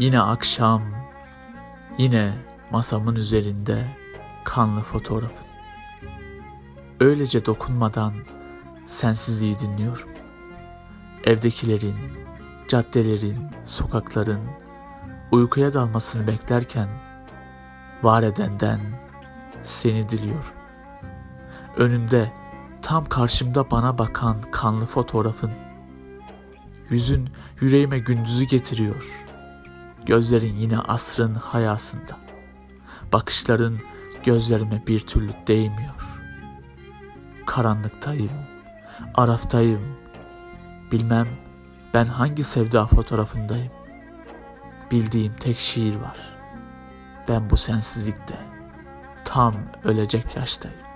Yine akşam, yine masamın üzerinde kanlı fotoğrafın. Öylece dokunmadan sensizliği dinliyorum. Evdekilerin, caddelerin, sokakların uykuya dalmasını beklerken var edenden seni diliyorum. Önümde tam karşımda bana bakan kanlı fotoğrafın. Yüzün yüreğime gündüzü getiriyor. Gözlerin yine asrın hayasında. Bakışların gözlerime bir türlü değmiyor. Karanlıktayım, araftayım. Bilmem ben hangi sevda fotoğrafındayım. Bildiğim tek şiir var. Ben bu sensizlikte tam ölecek yaştayım.